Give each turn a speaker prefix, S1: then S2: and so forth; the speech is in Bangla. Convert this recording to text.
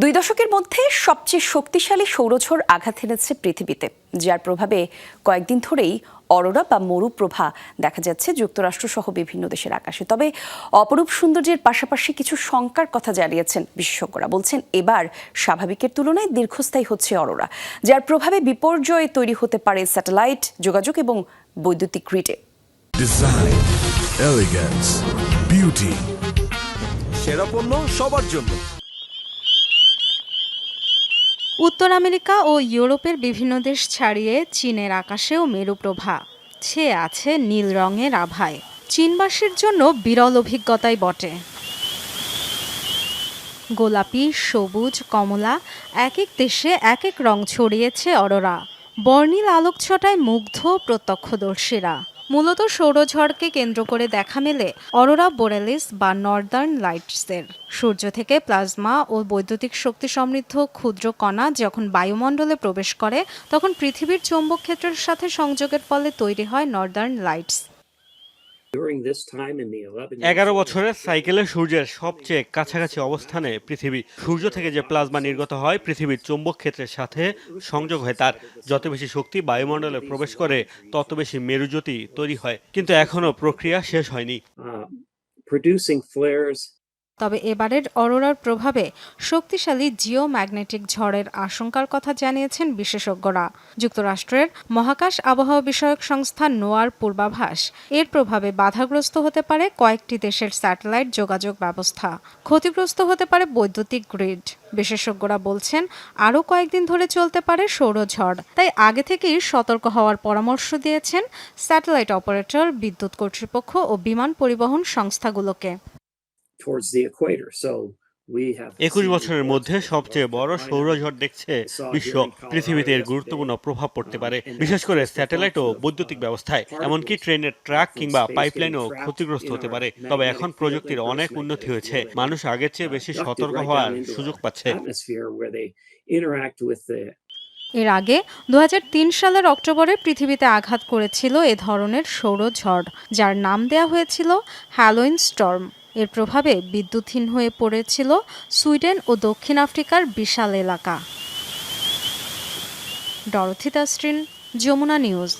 S1: দুই দশকের মধ্যে সবচেয়ে শক্তিশালী সৌরঝড় আঘাত হেনেছে পৃথিবীতে যার প্রভাবে কয়েকদিন ধরেই অরোরা বা মরুপ্রভা দেখা যাচ্ছে যুক্তরাষ্ট্র সহ বিভিন্ন দেশের আকাশে। তবে অপরূপ সৌন্দর্যের পাশাপাশি কিছু শঙ্কার কথা জানিয়েছেন বিশেষজ্ঞরা। বলছেন এবার স্বাভাবিকের তুলনায় দীর্ঘস্থায়ী হচ্ছে অরোরা যার প্রভাবে বিপর্যয় তৈরি হতে পারে স্যাটেলাইট যোগাযোগ এবং বৈদ্যুতিক গ্রিডে.
S2: সেরা পণ্য সবার জন্য।
S3: উত্তর আমেরিকা ও ইউরোপের বিভিন্ন দেশ ছাড়িয়ে চীনের আকাশেও মেরুপ্রভা ছেয়ে আছে নীল রঙের আভায়। চীনবাসীর জন্য বিরল অভিজ্ঞতাই বটে। গোলাপি, সবুজ, কমলা, এক এক দেশে এক এক রং ছড়িয়েছে অরোরা। বর্ণিল আলোকছটায় মুগ্ধ প্রত্যক্ষদর্শীরা। মূলত সৌরঝড়কে কেন্দ্র করে দেখা মেলে অরোরা, বোরেলিস বা নর্দার্ন লাইটসের। সূর্য থেকে প্লাজমা ও বৈদ্যুতিক শক্তি সমৃদ্ধ ক্ষুদ্র কণা যখন বায়ুমণ্ডলে প্রবেশ করে, তখন পৃথিবীর চৌম্বক ক্ষেত্রের সাথে সংযোগের ফলে তৈরি হয় নর্দার্ন লাইটস।
S4: এগারো বছরের সাইকেলে সূর্যের সবচেয়ে কাছাকাছি অবস্থানে পৃথিবী সূর্য থেকে যে প্লাজমা নির্গত হয় পৃথিবীর চৌম্বক ক্ষেত্রের সাথে সংযোগ হয়। তার যত বেশি শক্তি বায়ুমণ্ডলে প্রবেশ করে তত বেশি মেরুজ্যোতি তৈরি হয়। কিন্তু এখনও প্রক্রিয়া শেষ হয়নি।
S5: uh, producing flares
S3: তবে এবারের অরোরার প্রভাবে শক্তিশালী জিও ম্যাগনেটিক ঝড়ের আশঙ্কার কথা জানিয়েছেন বিশেষজ্ঞরা। যুক্তরাষ্ট্রের মহাকাশ আবহাওয়া বিষয়ক সংস্থা নোয়ার পূর্বাভাস, এর প্রভাবে বাধাগ্রস্ত হতে পারে কয়েকটি দেশের স্যাটেলাইট যোগাযোগ ব্যবস্থা। ক্ষতিগ্রস্ত হতে পারে বৈদ্যুতিক গ্রিড। বিশেষজ্ঞরা বলছেন, আরও কয়েকদিন ধরে চলতে পারে সৌরঝড় তাই আগে থেকেই সতর্ক হওয়ার পরামর্শ দিয়েছেন স্যাটেলাইট অপারেটর বিদ্যুৎ কর্তৃপক্ষ ও বিমান পরিবহন সংস্থাগুলোকে।
S4: একুশ বছরের মধ্যে সবচেয়ে বড় সৌরঝড় দেখছে বিশ্ব পৃথিবীতে এর গুরুত্বপূর্ণ প্রভাব পড়তে পারে বিশেষ করে স্যাটেলাইট ও বৈদ্যুতিক ব্যবস্থায় এমনকি ট্রেনের ট্রাক কিংবা পাইপলাইনও ক্ষতিগ্রস্ত হতে পারে। তবে এখন প্রযুক্তির অনেক উন্নতি হয়েছে। মানুষ আগের চেয়ে বেশি সতর্ক হওয়ার সুযোগ পাচ্ছে।
S3: এর আগে দু হাজার তিন সালের অক্টোবরে পৃথিবীতে আঘাত করেছিল এ ধরনের সৌরঝড় যার নাম দেয়া হয়েছিল হ্যালোইন স্টর্ম। এর প্রভাবে বিদ্যুৎহীন হয়ে পড়েছিল সুইডেন ও দক্ষিণ আফ্রিকার বিশাল এলাকা। ডরথিতা স্ট্রিন যমুনা নিউজ।